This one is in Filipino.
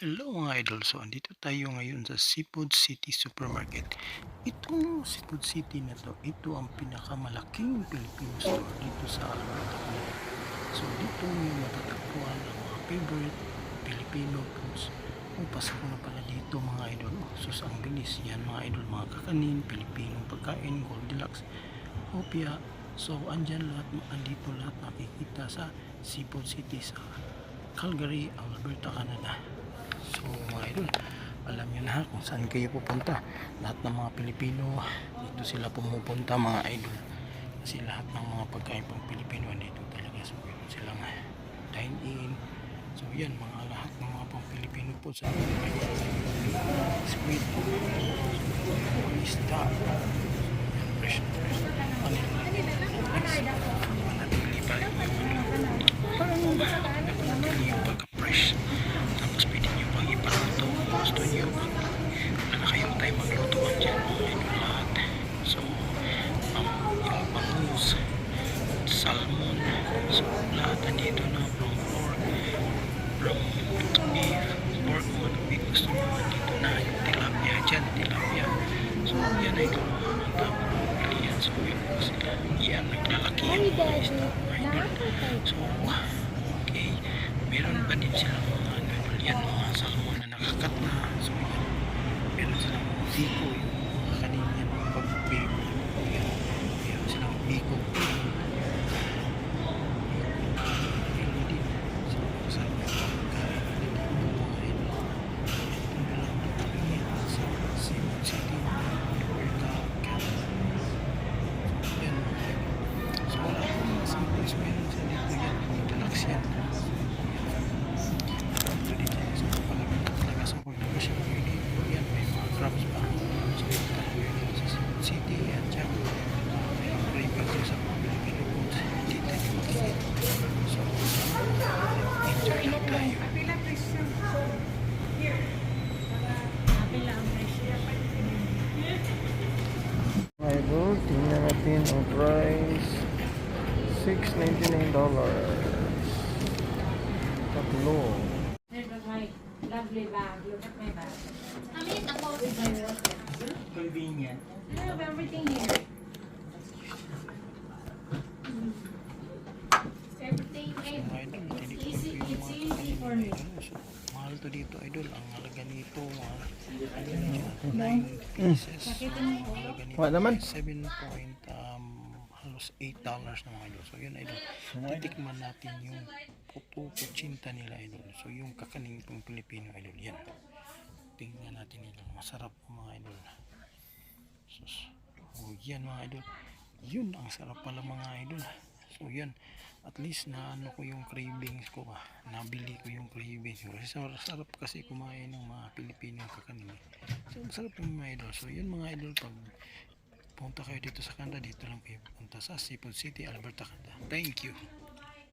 Hello mga idol, so andito tayo ngayon sa Seafood City Supermarket. Itong Seafood City na to, ito ang pinakamalaking Filipino store dito sa Canada. So dito yung matatagpuan ang mga favorite Filipino foods. Oh, pasok na pala dito mga idol. Oh, sus, ang bilis. Yan mga idol, mga kakanin, Filipino pagkain, Goldilocks, opia. So andyan lahat, andito lahat makikita sa Seafood City sa Calgary, Alberta, Canada. So mga idol, alam nyo na kung saan kayo pupunta. Lahat ng mga Pilipino, dito sila pumupunta mga idol. Kasi lahat ng mga pagkain pang Pilipino dito talaga. So yun sila nga dine in. So yan, mga lahat ng mga pang Pilipino po sa squid, isda, fresh fresh. Ano? Manatili pa yung manatili yung pagka-fresh. Tapos pwede nyo pang ipaluto kung gusto. Wala na kayong time maglutuan dyan mga idol lahat. So, um, yung bangus, salmon, so lahat nandito na from pork, from beef, pork, kung ano may gusto nyo nandito na yung tilapia dyan, tilapia. So, yan ay ito ang tama ng pilihan. So, yun po sila. Yan, naglalaki yung mga isda mga idol. So, okay. Meron pa din silang mga ano, yan, mga salmon na nakakat na. So, yan. Meron silang mga biko, yung mga kanina yan, mga pagbibiko. Yan. Meron silang biko. Meron din. So, sa mga pagkain na dito, mga idol. Ito na lang natin yan sa Cebu City, Alberta, Canada. Yan, mga idol. So, wala akong mga samples. Meron sa dito yan. Mga deluxe yan. Pwede tayo sa kapalagan talaga sa pagkakasya ko yun dito. Yan, may mga crabs pa. So, ito talaga yun sa Cebu City. At dyan, may mga rival din sa mga Filipino foods. Dito nyo makikita. So, enjoy lang tayo. Idol, tingnan natin ang price. $6.99. Tatlo. My lovely bag. Look at my bag. Kami ako. With my water. Convenient. I have everything here. Everything ko easy- it's easy for me. mahal to dito, idol. Ang halaga nito, mga na siya, 9 pieces. So, ang halaga nito Wala naman. ay 7 point, um, halos 8 dollars na mga idol. So, yun, idol. Titikman natin yung puto kuchinta nila, idol. So, yung kakaning pang Pilipino, idol. Yan. Tingnan natin, idol. Masarap po, mga idol. Sus. Oh, yan mga idol. Yun, ang sarap pala mga idol. So yan, at least na ano ko yung cravings ko ah. Nabili ko yung cravings. Kasi sarap, kasi kumain ng mga Pilipino kakanin. So sarap yung mga idol. So yun mga idol, pag punta kayo dito sa Canada, dito lang kayo punta sa Seafood City, Alberta, Canada. Thank you.